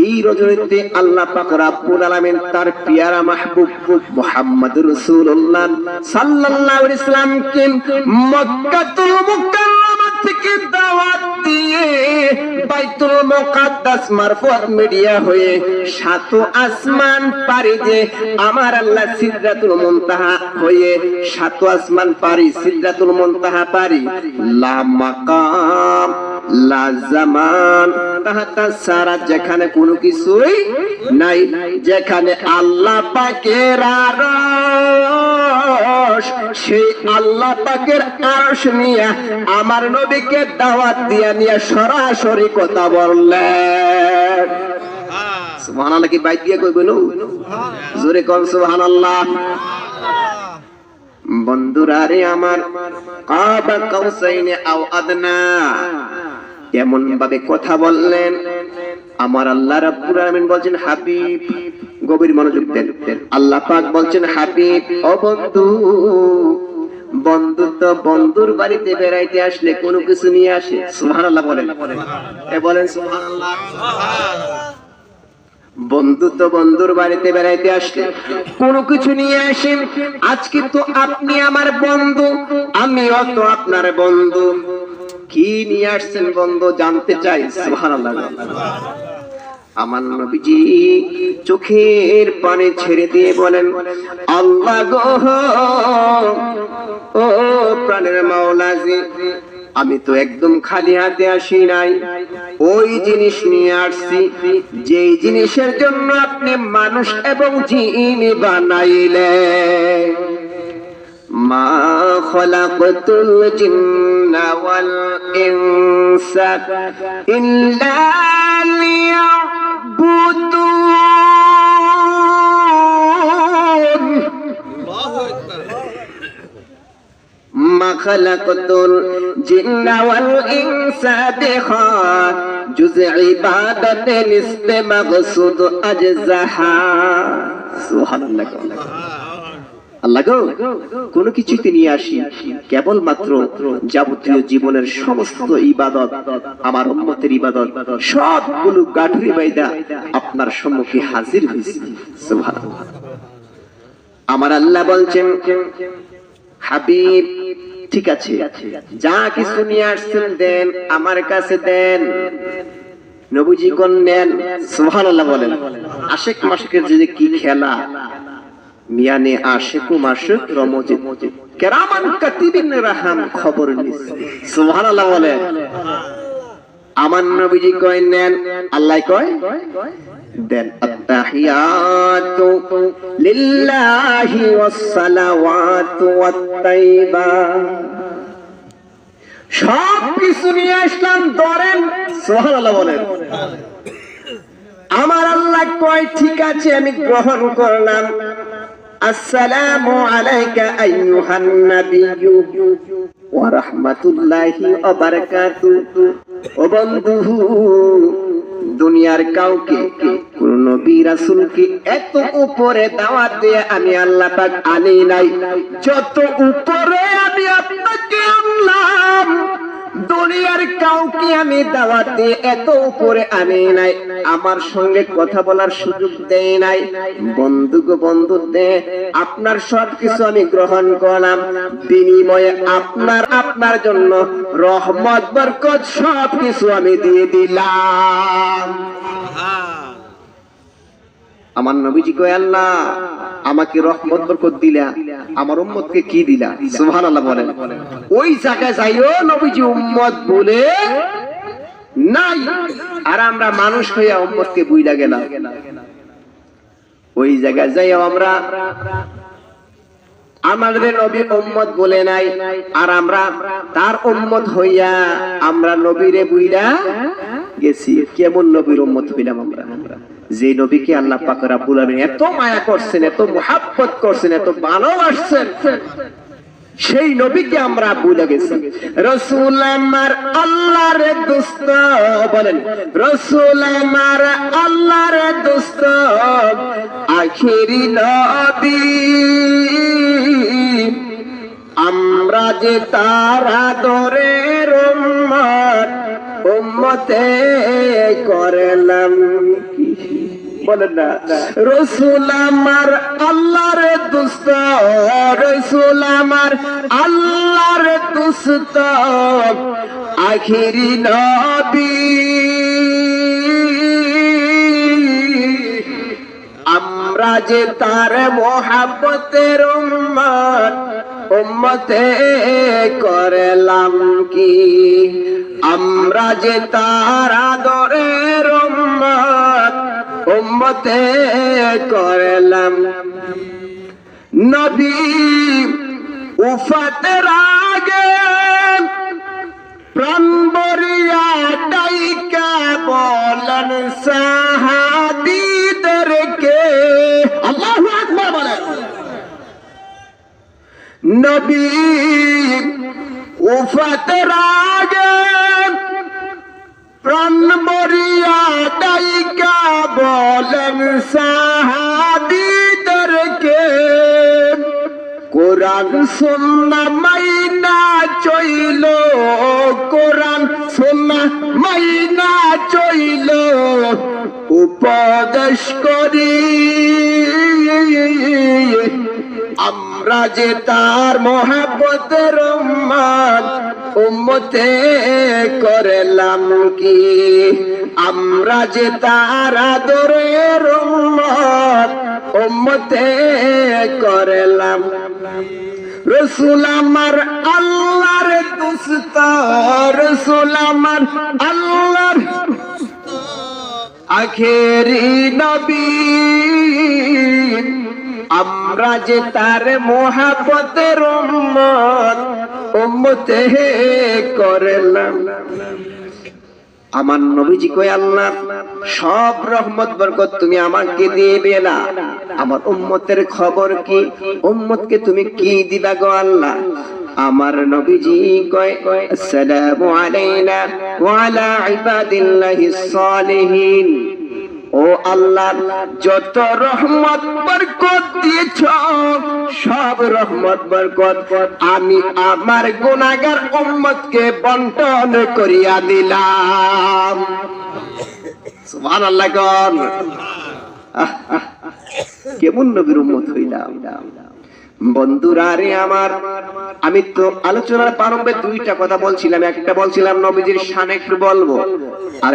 এই রজনীতে আল্লাহ পাক রাব্বুল আলামিন তার পিয়ারা মাহবুব মুহাম্মদুর রাসূলুল্লাহ সাল্লাল্লাহু আলাইহি সাল্লামকে মক্কাতুল মুকাররমা থেকে দাওয়াত দিয়ে বাইতুল মুকাদ্দাস মারফত মিডিয়া হয়ে সাত আসমান পারি যে আমার আল্লাহ সিদরাতুল মুনতাহা হয়ে সাত আসমান পারি সিদরাতুল মুনতাহা পারি লা মাকাম লা জামান তাহাতা সারা যেখানে কোনো কিছুই নাই, যেখানে আল্লাহ পাকের আরশ। সেই আল্লাহ পাকের আরশ নিয়ে আমার নবীকে দাওয়াত দিয়া নিয়ে সরাসরি কথা বললেন। সুবহানাল্লাহ, কি বাইক দিয়ে কইবেন জোরে কোন সুবহানাল্লাহ। বন্ধুরা রে আমার, কাবা কাউসাইনে আও আদনা। এমন ভাবে কথা বললেন। আমার আল্লাহ রাব্বুল আলামিন বলছেন, হাবিব, গভীর মনোযোগ দেন। আল্লাহ পাক বলছেন, হাবিব, ও বন্ধু বন্ধু তো বন্ধুর বাড়িতে বেড়াইতে আসলে কোনো কিছু নিয়ে আসে। সুবহানাল্লাহ বলেন। এ বলেন, সুবহানাল্লাহ। বন্ধু তো বন্ধুর বাড়িতে বেড়াইতে আসলে কোনো কিছু নিয়ে আসেন। আজকে তো আপনি আমার বন্ধু, আমিও তো আপনার বন্ধু। কি নিয়ে আসছেন বন্ধু? জানতে চাই। আমার নবীজি চোখের পানে ছেড়ে দিয়ে বলেন, আল্লাহ গো, ও প্রাণের মাওলাজি আমি তো একদম খালি হাতে আসি নাই। ওই জিনিস নিয়ে আসছি, যেই জিনিসের জন্য আপনি মানুষ এবং জিন বানাইলে মা খলাকতুল জিন্না والإنس إلا ليعبدون ما خلقت الجن والإنس بخار جزء عبادة نسب مقصود أجزها سبحان الله কোন আসি কেবল মাত্র যাবতীয় জীবনের সমস্ত ইবাদত, আমার ইবাদত, সবগুলো গাঠুরি বাইদা আপনার সম্মুখে হাজির হয়েছে। আমার আল্লাহ বলছেন, হাবিব, ঠিক আছে, যা কিছু নিয়ে আসছেন দেন, আমার কাছে দেন, নবীজি কোন নেন? বলেন। আশেক মাসেকের যদি কি খেলা মিয়ানে আশেকু মাসুক রমজিদ। কেরামান কাতিবিন রাহাম খবর নিস সুবহানাল্লাহ বলেন আমার নবীজি কয়, নেন। আল্লাহ কয়, দেন। আত্তাহিয়াতু লিল্লাহি ওয়াসসালাওয়াতু ওয়াত-তাইবা। সব কিছু নিয়ে আসলাম, ধরেন। সুবহানাল্লাহ বলেন আমার আল্লাহ কয়, ঠিক আছে, আমি গ্রহণ করলাম। আসসালামু আলাইকা আইয়ুহান নাবিয়্যু দুনিয়ার কাউকে, কোন নবী রাসূলকে এত উপরে দাওয়াত দিয়ে আমি আল্লাহ পাক আনি নাই। যত উপরে আমি আপনাকে আনলাম, দুনিয়ার কাউকে আমি দাওয়াত দিয়ে এত উপরে আনি নাই। আমার সঙ্গে কথা বলার সুযোগ দেয় নাই। বন্ধু গো বন্ধু দে আপনার সব কিছু আমি গ্রহণ করলাম। বিনিময়ে আপনার আপনার জন্য রহমত, বরকত সব কিছু আমি দিয়ে দিলাম। আমার নবীজি কয়, আল্লাহ, আমাকে রহমত, বরকত দিলা। আমার উম্মতকে কি দিলা? সুবহানাল্লাহ বলেন। ওই জায়গায় যাইও নবীজি উম্মত বলে নাই। আর আমরা মানুষ হইয়া উম্মতকে বুইলা গেলাম। ওই জায়গায় যাইও আমরা আমাদের নবী উম্মত বলে নাই, আর আমরা তার উম্মত হইয়া আমরা নবীরে বুইলা গেছি। কেমন নবীর উম্মত হইলাম আমরা? যে নবীকে আল্লাহ পাক রাব্বুল আলামিন এত মায়া করছেন, এত মুহাব্বত করছেন, এত ভালোবাসছেন। সেই নবীকে আমরা ভুলে গেছি। রসুল আমার আল্লাহর দোস্ত বলেন রসুল আমার আল্লাহর দোস্ত, আখিরি নবী। আমরা যে তারা দরে উম্মত, উম্মতে করলাম বলেন না। রসুল আমার আল্লাহর দুস্ত রসুল আমার আল্লাহর দুস্ত আখিরি নবী। আমরা যে তার মোহাব্বতের উম্মত, উম্মতে করলাম কি? আমরা যে তার আদরের উম্মত, উম্মতে করলাম নবী উফাতের আগে প্রাণবরিয়া ডাইকা বলেন সাহাবিদেরকে। আল্লাহু আকবার বলেন। নবী উফাতের আগে প্রাণবরিয়া ডাইকা বলেন সাহাবিদেরকে। কোরআন। সুন্না মাইনা চইল কোরআন। সুন্না মাইনা চইল উপদেশ করি। আমরা যে তার উম্মত উম্মতে করলাম কি? আমরা যে তার আদরের রসুল আমার, আল্লাহর দুস্ত রসুল আমার, আল্লাহর আখেরি নবী। আমরা যে তার মহাপতের উম্মত, উম্মতে করলাম। আমার নবীজি কই আল্লাহ, সব রহমত, বরকত তুমি আমাকে দিবে না। আমার উম্মতের খবর কি? উম্মতকে তুমি কি দিবা গো আল্লাহ? আমার নবীজি কয়, আসসালামু আলাইনা ওয়া আলা ইবাদিল্লাহিস সালিহিন ও আল্লাহ যত রহমত বরকত দিয়েছ সব রহমত বরকত আমি আমার গুনাহগার উম্মতকে বন্টন করিয়া দিলাম। সুবহানাল্লাহ আহ, কেমন নবীর উম্মত হইলাম। বন্ধুরা রে আমার আমি তো আলোচনার প্রারম্ভে দুইটা কথা বলছিলাম একটা বলছিলাম নবীজির শান একটু বলব আর